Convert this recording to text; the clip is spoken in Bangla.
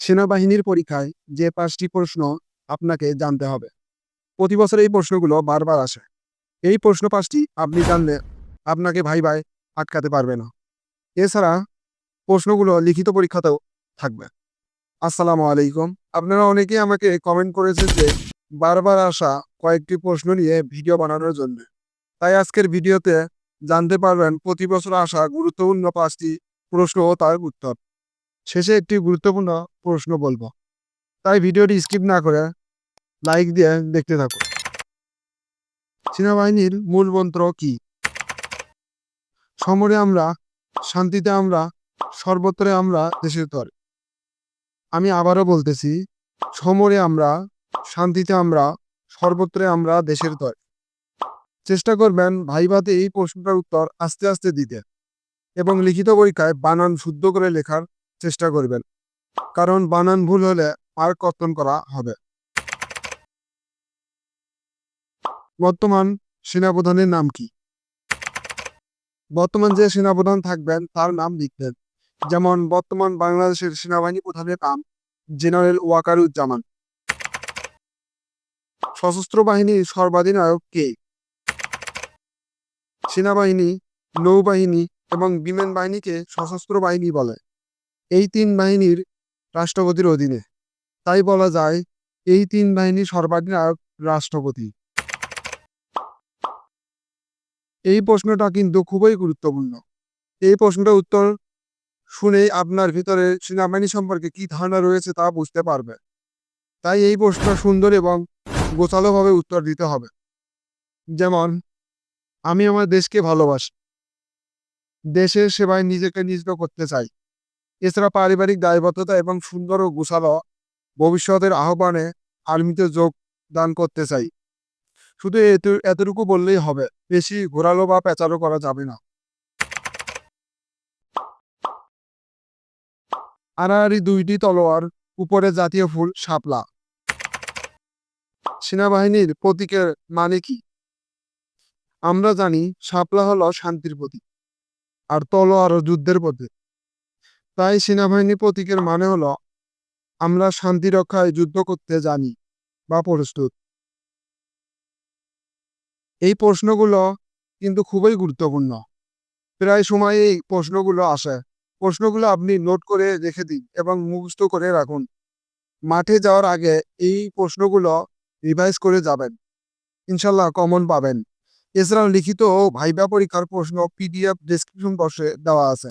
সেনাবাহিনীর পরীক্ষায় যে পাঁচটি প্রশ্ন আপনাকে জানতে হবে। প্রতি বছর এই প্রশ্নগুলো বারবার আসে। এই প্রশ্ন পাঁচটি আপনি জানলে আপনাকে ভাই ভাই আটকাতে পারবে না। এছাড়া প্রশ্নগুলো লিখিত পরীক্ষাতেও থাকবে। আসসালামু আলাইকুম। আপনারা অনেকেই আমাকে কমেন্ট করেছেন যে বারবার আসা কয়েকটি প্রশ্ন নিয়ে ভিডিও বানানোর জন্য। তাই আজকের ভিডিওতে জানতে পারবেন প্রতি বছর আসা গুরুত্বপূর্ণ পাঁচটি প্রশ্ন ও তার উত্তর। শেষে একটি গুরুত্বপূর্ণ প্রশ্ন বলব। তাই ভিডিওটি স্কিপ না করে লাইক দিয়ে দেখতে থাকুন। সেনাবাহিনীর মূল মন্ত্র কি? সমরে আমরা, শান্তিতে আমরা, সর্বত্রে আমরা দেশের তরে। আমি আবারও বলতেছি, সমরে আমরা, শান্তিতে আমরা, সর্বত্রে আমরা দেশের তরে। চেষ্টা করবেন ভাইভাতে এই প্রশ্নটার উত্তর আস্তে আস্তে দিতে। এবং লিখিত পরীক্ষায় বানান শুদ্ধ করে লেখার চেষ্টা করবেন। কারণ বানান ভুল হলে আর কর্তন করা হবে। বর্তমান সেনাপ্রধানের নাম কি? বর্তমান যে সেনাপ্রধান থাকবেন, তার নাম লিখবেন। যেমন, বর্তমান বাংলাদেশের সেনাবাহিনী প্রধানের নাম জেনারেল ওয়াকারুজ্জামান। সশস্ত্র বাহিনীর সর্বাধিনায়ক কে? সেনাবাহিনী, নৌবাহিনী এবং বিমান বাহিনীকে সশস্ত্র বাহিনী বলে। এই তিন বাহিনীর রাষ্ট্রপতির অধীনে। তাই বলা যায়, এই তিন বাহিনীর সর্বাধিনায়ক রাষ্ট্রপতি। এই প্রশ্নটা কিন্তু খুবই গুরুত্বপূর্ণ। এই প্রশ্নটার উত্তর শুনেই আপনার ভিতরে সেনাবাহিনী সম্পর্কে কি ধারণা রয়েছে তা বুঝতে পারবে। তাই এই প্রশ্নটা সুন্দর এবং গোছালোভাবে উত্তর দিতে হবে। যেমন, আমি আমার দেশকে ভালোবাসি। দেশের সেবায় নিজেকে নিয়োজিত করতে চাই। এছাড়া পারিবারিক দায়বদ্ধতা এবং সুন্দর ও গোছালো ভবিষ্যতের আহ্বানে আর্মিতে যোগদান করতে চাই। শুধু এত- এতটুকু বললেই হবে, বেশি ঘোরালো বা পেঁচালো করা যাবে না। আড়াআড়ি দুইটি তলোয়ার, উপরে জাতীয় ফুল, শাপলা। সেনাবাহিনীর প্রতীকের মানে কি? আমরা জানি, শাপলা হলো শান্তির প্রতীক, আর তলোয়ার যুদ্ধের প্রতীক। তাই সেনাবাহিনীর প্রতীকের মানে হলো, আমরা শান্তি রক্ষায় যুদ্ধ করতে জানি বা প্রস্তুত। এই প্রশ্নগুলো কিন্তু খুবই গুরুত্বপূর্ণ। প্রায় সময় এই প্রশ্নগুলো আসে। প্রশ্নগুলো আপনি নোট করে রেখে দিন এবং মুখস্থ করে রাখুন। মাঠে যাওয়ার আগে এই প্রশ্নগুলো রিভাইজ করে যাবেন। ইনশাল্লাহ কমন পাবেন। এছাড়াও লিখিত ও ভাইবা পরীক্ষার প্রশ্ন পিডিএফ ডেসক্রিপশন বক্সে দেওয়া আছে।